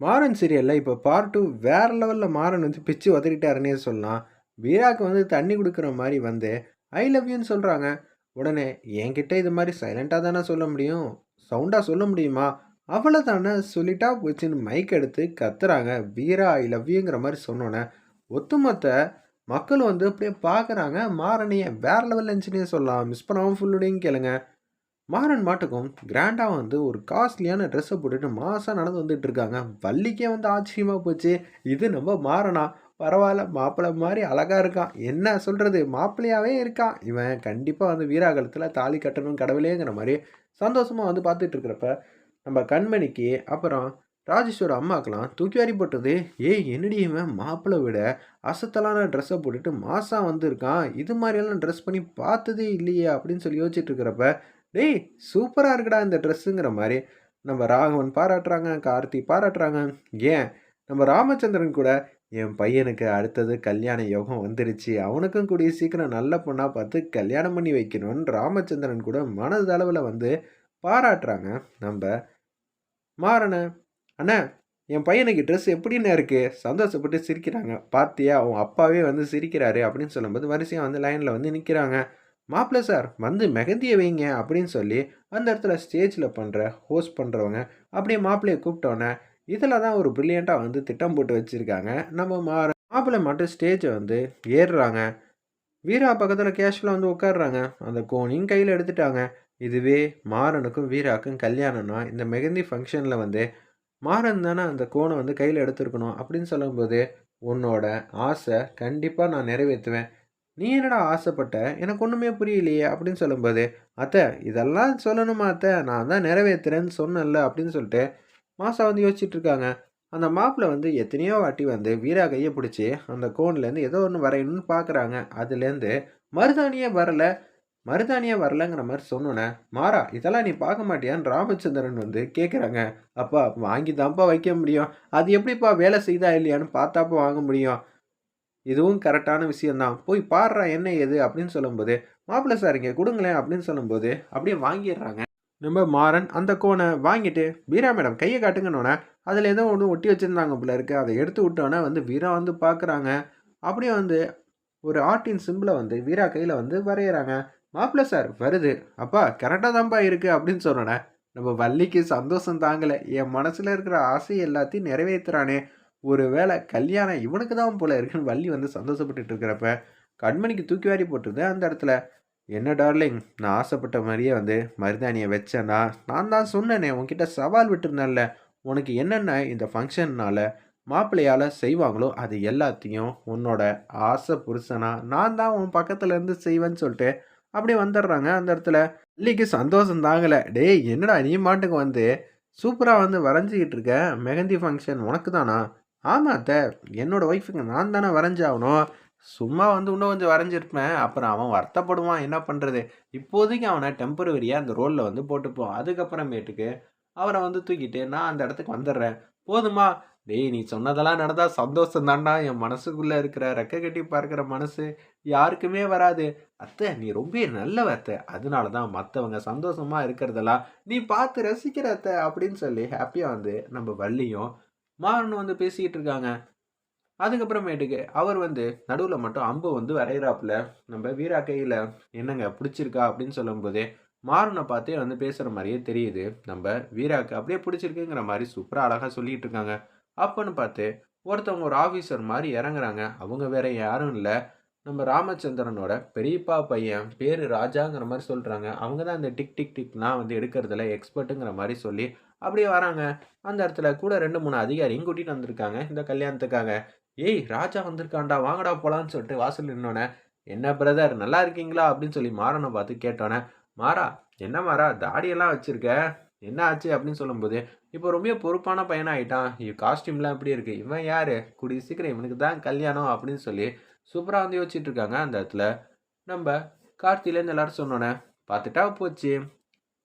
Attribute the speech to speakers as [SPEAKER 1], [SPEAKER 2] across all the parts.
[SPEAKER 1] மாறன் சீரியலில் இப்போ part two வேறு லெவலில் மாறன் வந்து பிச்சு உதறிட்டாருன்னே சொல்லலாம். வீராக்கு வந்து தண்ணி கொடுக்குற மாதிரி வந்து ஐ லவ் யூன்னு சொல்கிறாங்க உடனே என்கிட்ட இது மாதிரி சைலண்ட்டாக தானே சொல்ல முடியும்? சவுண்டாக சொல்ல முடியுமா? அவளை தானே சொல்லிட்டா போச்சுன்னு மைக் எடுத்து கத்துறாங்க. வீரா ஐ லவ் யூங்கிற மாதிரி சொன்னோன்னே ஒத்துமொத்த மக்கள் வந்து அப்படியே பார்க்குறாங்க மாறனையே வேறு லெவல் இருந்துச்சுன்னே சொல்லலாம். மிஸ் பண்ணாமல் ஃபுல்லுடையும் கேளுங்க. மாறன் மாட்டுக்கும் கிராண்டாக வந்து ஒரு காஸ்ட்லியான ட்ரெஸ்ஸை போட்டுட்டு மாதம் நடந்து வந்துட்டு இருக்காங்க. வள்ளிக்கே வந்து ஆச்சரியமாக போச்சு. இது நம்ம மாறனா? பரவாயில்ல மாப்பிள்ளை மாதிரி அழகாக இருக்கான். என்ன சொல்கிறது மாப்பிள்ளையாகவே இருக்கான். இவன் கண்டிப்பாக வந்து வீராகலத்தில் தாலி கட்டணும் கடவுளேங்கிற மாதிரி சந்தோஷமாக வந்து பார்த்துட்டு இருக்கிறப்ப நம்ம கண்மணிக்கு அப்புறம் ராஜேஷோட அம்மாக்கெல்லாம் தூக்கி வாரி போட்டது ஏய் என்னடி இவன்? மாப்பிள்ளை விட அசத்தலான ட்ரெஸ்ஸை போட்டுட்டு மாசாக வந்திருக்கான் இது மாதிரியெல்லாம் ட்ரெஸ் பண்ணி பார்த்ததே இல்லையே அப்படின்னு சொல்லி யோசிச்சுட்டு இருக்கிறப்ப டேய் சூப்பராக இருக்குடா இந்த ட்ரெஸ்ஸுங்கிற மாதிரி. நம்ம ராகவன் பாராட்டுறாங்க கார்த்தி பாராட்டுறாங்க. ஏன்? நம்ம ராமச்சந்திரன் கூட என் பையனுக்கு அடுத்தது கல்யாண யோகம் வந்துருச்சு. அவனுக்கும் கூடிய சீக்கிரம் நல்ல பொண்ணாக பார்த்து கல்யாணம் பண்ணி வைக்கணும்னு ராமச்சந்திரன் கூட மனதளவில் வந்து பாராட்டுறாங்க. நம்ம மாறன அண்ணா என் பையனுக்கு ட்ரெஸ் எப்படின்னு இருக்குது சந்தோஷப்பட்டு சிரிக்கிறாங்க. பார்த்தியா அவன் அப்பாவே வந்து சிரிக்கிறாரு அப்படின்னு சொல்லும்போது வரிசையாக வந்து லைனில் வந்து நிற்கிறாங்க மாப்பிள்ளை சார் வந்து மெகந்தியை வைங்க அப்படின்னு சொல்லி அந்த இடத்துல ஸ்டேஜில் பண்ணுற ஹோஸ்ட் பண்ணுறவங்க அப்படியே மாப்பிள்ளையை கூப்பிட்டோன்னே இதில் தான் ஒரு ப்ரில்லியண்ட்டாக வந்து திட்டம் போட்டு வச்சுருக்காங்க. நம்ம மா மாப்பிள்ளை மட்டும் ஸ்டேஜை வந்து ஏறுறாங்க. வீரா பக்கத்தில் கேஷுவலாக வந்து உட்காடுறாங்க அந்த கோனையும் கையில் எடுத்துட்டாங்க. இதுவே மாறனுக்கும் வீராக்கும் கல்யாணம்னா இந்த மெகந்தி ஃபங்க்ஷனில் வந்து மாறன் தானே அந்த கோனை வந்து கையில் எடுத்துருக்கணும் அப்படின்னு சொல்லும்போது உன்னோட ஆசை கண்டிப்பாக நான் நிறைவேற்றுவேன். நீ என்னடா ஆசைப்பட்ட? எனக்கு ஒன்றுமே புரியலையே அப்படின்னு சொல்லும்போது அத்தை இதெல்லாம் சொல்லணுமா அத்தை? நான் தான் நிறைவேற்றுறேன்னு சொன்னேன்ல அப்படின்னு சொல்லிட்டு மாசா வந்து யோசிச்சுட்டு இருக்காங்க. அந்த மாப்பிள்ளை வந்து எத்தனையோ வாட்டி வந்து வீரா கையை பிடிச்சி அந்த கோன்லேருந்து ஏதோ ஒன்று வரையணும்னு பார்க்குறாங்க அதுலேருந்து மருதாணியே வரலை மருதாணியே வரலங்கிற மாதிரி சொன்னோன்னே மாறா இதெல்லாம் நீ பார்க்க மாட்டியான்னு ராமச்சந்திரன் வந்து கேட்குறாங்க அப்பா வாங்கி தான்ப்பா வைக்க முடியும். அது எப்படிப்பா வேலை செய்தா இல்லையான்னு பார்த்தாப்பா வாங்க முடியும். இதுவும் கரெக்டான விஷயந்தான் போய் பாடுறா என்ன எது அப்படின்னு சொல்லும்போது மாப்பிள்ளை சார் இங்கே கொடுங்களேன் அப்படின்னு சொல்லும்போது அப்படியே வாங்கிடுறாங்க. நம்ம மாறன் அந்த கோனை வாங்கிட்டு வீரா மேடம் கையை காட்டுங்கன்னோடனே அதில் ஏதோ ஒன்று ஒட்டி வச்சுருந்தாங்க போல இருக்கு. அதை எடுத்து விட்டோன்னே வந்து வீரா வந்து பார்க்குறாங்க அப்படியே வந்து ஒரு ஆர்டின் சிம்பிளை வந்து வீரா கையில் வந்து வரைகிறாங்க மாப்பிள்ளை சார் வருது. அப்பா கரெக்டாக தான்ப்பா இருக்குது அப்படின்னு சொன்னோன்னே நம்ம வள்ளிக்கு சந்தோஷம் தாங்கலை. என் மனசில் இருக்கிற ஆசை எல்லாத்தையும் நிறைவேற்றுறானே ஒரு வேளை கல்யாணம் இவனுக்கு தான் போல இருக்குன்னு வள்ளி வந்து சந்தோஷப்பட்டுட்டு இருக்கிறப்ப கண்மணிக்கு தூக்கி வாரி போட்டுருது அந்த இடத்துல. என்ன டார்லிங் நான் ஆசைப்பட்ட மாதிரியே வந்து மருதாணியை வச்சேன்னா நான் தான் சொன்னேனே உன்கிட்ட சவால் விட்டுருந்தேன்ல. உனக்கு என்னென்ன இந்த ஃபங்க்ஷன்னால் மாப்பிள்ளையால் செய்வாங்களோ அது எல்லாத்தையும் உன்னோட ஆசை புருஷனா நான் தான் உன் பக்கத்துல இருந்து செய்வேன்னு சொல்லிட்டு அப்படியே வந்துடுறாங்க அந்த இடத்துல. இல்லைக்கு சந்தோஷம் தாங்கலை. டேய் என்னடா நீ மாட்டுக்கு வந்து சூப்பராக வந்து வரைஞ்சிக்கிட்டு இருக்க? மெஹந்தி ஃபங்க்ஷன் உனக்கு தானா? ஆமாம் அத்தை. என்னோட ஒய்ஃபுங்க நான் தானே வரைஞ்சாகணும் சும்மா வந்து இன்னும் கொஞ்சம் வரைஞ்சிருப்பேன். அப்புறம் அவன் வருத்தப்படுவான். என்ன பண்ணுறது இப்போதைக்கு அவனை டெம்பரவரியாக அந்த ரோலில் வந்து போட்டுப்போம் அதுக்கப்புறமேட்டுக்கு அவரை வந்து தூக்கிட்டு நான் அந்த இடத்துக்கு வந்துடுறேன். போதுமா? டேய் நீ சொன்னதெல்லாம் நடந்தால் சந்தோஷம் தாண்டா என் மனசுக்குள்ளே இருக்கிற ரெக்க கட்டி பார்க்குற மனசு யாருக்குமே வராது. அத்தை நீ ரொம்ப நல்லவ அத்தை. அதனால தான் மற்றவங்க சந்தோஷமாக இருக்கிறதெல்லாம் நீ பார்த்து ரசிக்கிற அத்தை அப்படின்னு சொல்லி ஹாப்பியாக வந்து நம்ம வள்ளியும் மாறன் வந்து பேசிக்கிட்டு இருக்காங்க. அதுக்கப்புறமேட்டுக்கு அவர் வந்து நடுவில் மட்டும் அம்பு வந்து வரைகிறாப்புல நம்ம வீரா கையில் என்னங்க பிடிச்சிருக்கா அப்படின்னு சொல்லும்போதே மாறனை பார்த்தே வந்து பேசுகிற மாதிரியே தெரியுது. நம்ம வீராக்கு அப்படியே பிடிச்சிருக்குங்கிற மாதிரி சூப்பராக அழகாக சொல்லிகிட்டு இருக்காங்க. அப்போன்னு பார்த்து ஒருத்தவங்க ஒரு ஆஃபீஸர் மாதிரி இறங்குறாங்க. அவங்க வேற யாரும் இல்லை. நம்ம ராமச்சந்திரனோட பெரியப்பா பையன் பேர் ராஜாங்கிற மாதிரி சொல்கிறாங்க அவங்க தான் அந்த டிக் டிக் டிக்லாம் வந்து எடுக்கிறதுல எக்ஸ்பர்ட்டுங்கிற மாதிரி சொல்லி அப்படியே வராங்க. அந்த இடத்துல கூட ரெண்டு மூணு அதிகாரியும் கூட்டிகிட்டு வந்திருக்காங்க. இந்த கல்யாணத்துக்காக. ஏய் ராஜா வந்திருக்காண்டா வாங்கடா போலான்னு சொல்லிட்டு வாசல் நின்னோன்னே என்ன பிரதர் நல்லா இருக்கீங்களா? அப்படின்னு சொல்லி மாறனை பார்த்து கேட்டோன்னே மாறா என்ன மாறா தாடியெல்லாம் வச்சுருக்க? என்ன ஆச்சு? அப்படின்னு சொல்லும்போது இப்போ ரொம்ப பொறுப்பான பையனாக ஆகிட்டான் காஸ்டியூம்லாம் எப்படி இருக்குது இவன் யார்? கூடிய சீக்கிரம் இவனுக்கு தான் கல்யாணம் அப்படின்னு சொல்லி சூப்பராக வந்து யோசிச்சுட்டு இருக்காங்க அந்த இடத்துல. நம்ம கார்த்திலேருந்து எல்லாரும் சொன்னோன்னே பார்த்துட்டா போச்சு.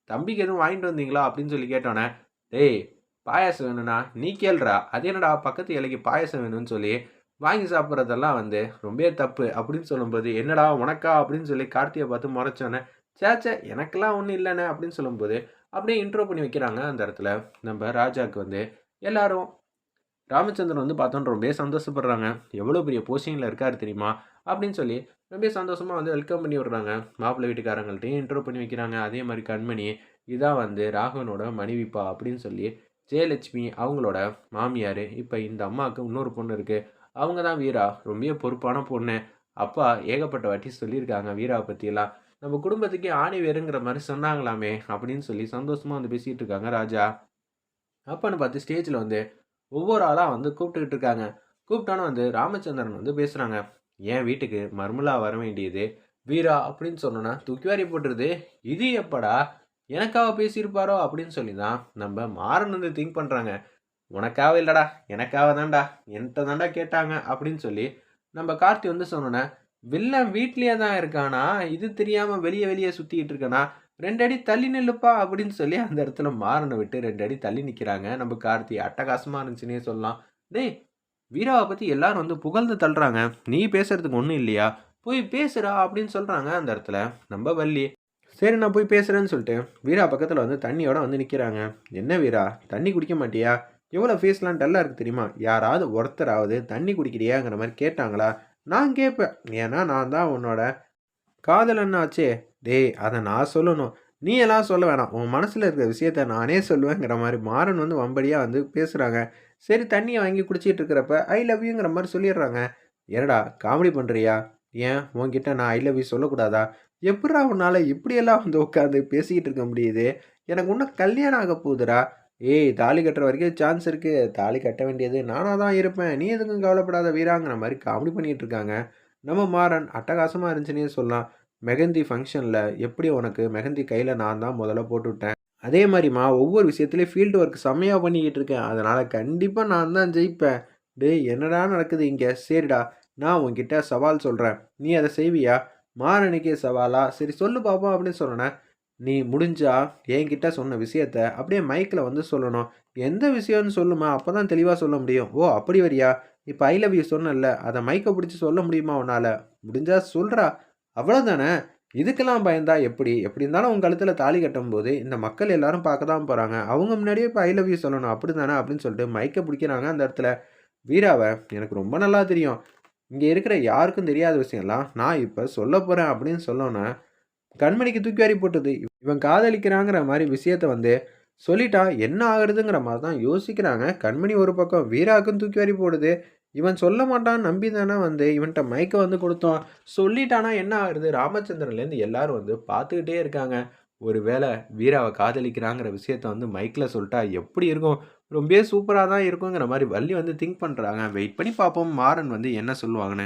[SPEAKER 1] தம்பிக்கு எதுவும் வாங்கிட்டு வந்தீங்களா? அப்படின்னு சொல்லி கேட்டோன்னே டேய் பாயாசம் வேணும்னா நீ கேள்றா அது என்னடா? பக்கத்து இலைக்கு பாயாசம் வேணும்னு சொல்லி வாங்கி சாப்பிட்றதெல்லாம் வந்து ரொம்ப தப்பு. அப்படின்னு சொல்லும்போது என்னடா உனக்கா? அப்படின்னு சொல்லி கார்த்தியை பார்த்து முறைச்சோன்னே சேச்சே எனக்கெல்லாம் ஒன்றும் இல்லைண்ணே. அப்படின்னு சொல்லும்போது அப்படியே இன்ட்ரோ பண்ணி வைக்கிறாங்க அந்த இடத்துல. நம்ம ராஜாவுக்கு வந்து எல்லாரும் ராமச்சந்திரன் வந்து பார்த்தோன்னு ரொம்ப சந்தோஷப்படுறாங்க. எவ்வளோ பெரிய போஸ்டிங்கில் இருக்காரு தெரியுமா? அப்படின்னு சொல்லி ரொம்ப சந்தோஷமாக வந்து வெல்கம் பண்ணி விடுறாங்க. மாப்பிள்ளை வீட்டுக்காரங்கள்ட்டையும் இன்ட்ரோ பண்ணி வைக்கிறாங்க. அதே மாதிரி கண்மணி இதான் வந்து ராகவனோட மனைவிப்பா அப்படின்னு சொல்லி ஜெயலட்சுமி அவங்களோட மாமியார். இப்போ இந்த அம்மாவுக்கு இன்னொரு பொண்ணு இருக்குது அவங்க தான் வீரா. ரொம்ப பொறுப்பான பொண்ணு. அப்பா ஏகப்பட்ட வாட்டி சொல்லியிருக்காங்க வீராவை பற்றியெல்லாம் நம்ம குடும்பத்துக்கே ஆணி வேறுங்கிற மாதிரி சொன்னாங்களாமே அப்படின்னு சொல்லி சந்தோஷமாக வந்து பேசிகிட்டு இருக்காங்க ராஜா. அப்பன்னு பார்த்து ஸ்டேஜில் வந்து ஒவ்வொரு ஆளாக வந்து கூப்பிட்டுக்கிட்டு இருக்காங்க. கூப்பிட்டானு வந்து ராமச்சந்திரன் வந்து பேசுகிறாங்க என் வீட்டுக்கு மர்மலா வர வேண்டியது? வீரா அப்படின்னு சொன்னோன்னா தூக்கி வாரி போட்டுருது. இது எப்படா? எனக்காக பேசியிருப்பாரோ அப்படின்னு சொல்லி தான் நம்ம மாறன் வந்து திங்க் பண்ணுறாங்க உனக்காக இல்லைடா எனக்காக தான்டா என்கிட்ட தான்டா கேட்டாங்க அப்படின்னு சொல்லி நம்ம கார்த்தி வந்து சொன்னோன்னே வில்லன் வீட்லேயே தான் இருக்கானா? இது தெரியாமல் வெளியே வெளியே சுற்றிக்கிட்டு இருக்கானா? ரெண்டு அடி தள்ளி நில்லுப்பா அப்படின்னு சொல்லி அந்த இடத்துல மாறனை விட்டு ரெண்டு அடி தள்ளி நிற்கிறாங்க நம்ம கார்த்தி அட்டகாசமாக இருந்துச்சுன்னே சொல்லலாம். டேய் வீராவை பற்றி எல்லாரும் வந்து புகழ்ந்து தள்ளுறாங்க. நீ பேசுறதுக்கு ஒன்றும் இல்லையா? போய் பேசுறா அப்படின்னு சொல்கிறாங்க அந்த இடத்துல. நம்ம வள்ளி சரி நான் போய் பேசுகிறேன்னு சொல்லிட்டு வீரா பக்கத்தில் வந்து தண்ணியோட வந்து நிற்கிறாங்க என்ன வீரா தண்ணி குடிக்க மாட்டியா? எவ்வளோ ஃபீஸ்லாம் டல்லாக இருக்குது தெரியுமா? யாராவது ஒருத்தராவது தண்ணி குடிக்கிறியாங்கிற மாதிரி கேட்டாங்களா? நான் கேட்பேன் ஏன்னா நான் தான் உன்னோட காதலன் ஆச்சே டேய் அதை நான் சொல்லணும். நீ எல்லாம் சொல்ல வேணாம். உன் மனசில் இருக்கிற விஷயத்த நானே சொல்லுவேங்கிற மாதிரி மாறன் வந்து வம்படியாக வந்து பேசுகிறாங்க சரி தண்ணியை வாங்கி குடிச்சிட்டு இருக்கிறப்ப ஐ லவ் யூங்கிற மாதிரி சொல்லிடுறாங்க. என்னடா காமெடி பண்ணுறியா ஏன்? உன்கிட்ட நான் ஐ லவ் யூ சொல்லக்கூடாதா? எப்படா உன்னால் இப்படியெல்லாம் வந்து உட்காந்து பேசிக்கிட்டு இருக்க முடியுது? எனக்கு இன்னும் கல்யாணம் ஆக போகுதுடா. ஏய் தாலி கட்டுற வரைக்கும் சான்ஸ் இருக்குது தாலி கட்ட வேண்டியது நானாக தான் இருப்பேன். நீ எதுக்கும் கவலைப்படாத வீராங்கிற மாதிரி காமெடி பண்ணிகிட்டு இருக்காங்க. நம்ம மாறன் அட்டகாசமாக இருந்துச்சுன்னே சொல்லலாம். மெகந்தி ஃபங்க்ஷனில் எப்படி உனக்கு மெகந்தி கையில் நான் தான் முதல்ல போட்டு விட்டேன்? அதே மாதிரிம்மா ஒவ்வொரு விஷயத்துலேயும் ஃபீல்டு ஒர்க் செம்மையாக பண்ணிக்கிட்டு இருக்கேன். அதனால் கண்டிப்பாக நான் தான் ஜெயிப்பேன். டேய் என்னடா நடக்குது இங்கே? சரிடா நான் உன்கிட்ட சவால் சொல்கிறேன் நீ அதை செய்வியா? மாறனுக்கே சவாலா? சரி சொல்லு பாப்போம் அப்படின்னு சொன்னேன் நீ முடிஞ்சா என்கிட்ட சொன்ன விஷயத்த அப்படியே மைக்கில் வந்து சொல்லணும். எந்த விஷயம்னு சொல்லுமா? அப்போ தான் தெளிவாக சொல்ல முடியும். ஓ அப்படி வரியா? இப்போ ஐ லவ் யூ சொன்னல அதை மைக்கை பிடிச்சி சொல்ல முடியுமா உன்னால்? முடிஞ்சா சொல்கிறா அவ்வளோதானே இதுக்கெல்லாம் பயந்தா எப்படி? எப்படி இருந்தாலும் உங்கள் கழுத்தில் தாலி கட்டும் போது இந்த மக்கள் எல்லாரும் பார்க்க தான் போகிறாங்க அவங்க முன்னாடியே இப்போ ஐ லவ் யூ சொல்லணும். அப்படி தானே அப்படின்னு சொல்லிட்டு மைக்கை பிடிக்கிறாங்க அந்த இடத்துல. வீராவை எனக்கு ரொம்ப நல்லா தெரியும். இங்கே இருக்கிற யாருக்கும் தெரியாத விஷயம்லாம் நான் இப்போ சொல்ல போகிறேன் அப்படின்னு சொல்லணும்னா கண்மணிக்கு தூக்கி வாரி போட்டது. இவன் காதலிக்கிறாங்கிற மாதிரி விஷயத்த வந்து சொல்லிட்டா என்ன ஆகுறதுங்கிற மாதிரி தான் யோசிக்கிறாங்க. கண்மணி ஒரு பக்கம் வீராக்கும் தூக்கி வாரி போடுது. இவன் சொல்ல மாட்டான்னு நம்பி தானே வந்து இவன்கிட்ட மைக்கை வந்து கொடுத்தோம். சொல்லிட்டானா என்ன ஆகுறது? ராமச்சந்திரன்லேருந்து எல்லாரும் வந்து பார்த்துக்கிட்டே இருக்காங்க. ஒரு வேளை வீராவை காதலிக்கிறாங்கிற விஷயத்த வந்து மைக்கில் சொல்லிட்டா எப்படி இருக்கும்? ரொம்பவே சூப்பராக தான் இருக்குங்கிற மாதிரி வள்ளி வந்து திங்க் பண்ணுறாங்க வெயிட் பண்ணி பார்ப்போம். மாறன் வந்து என்ன சொல்லுவாங்கன்னு.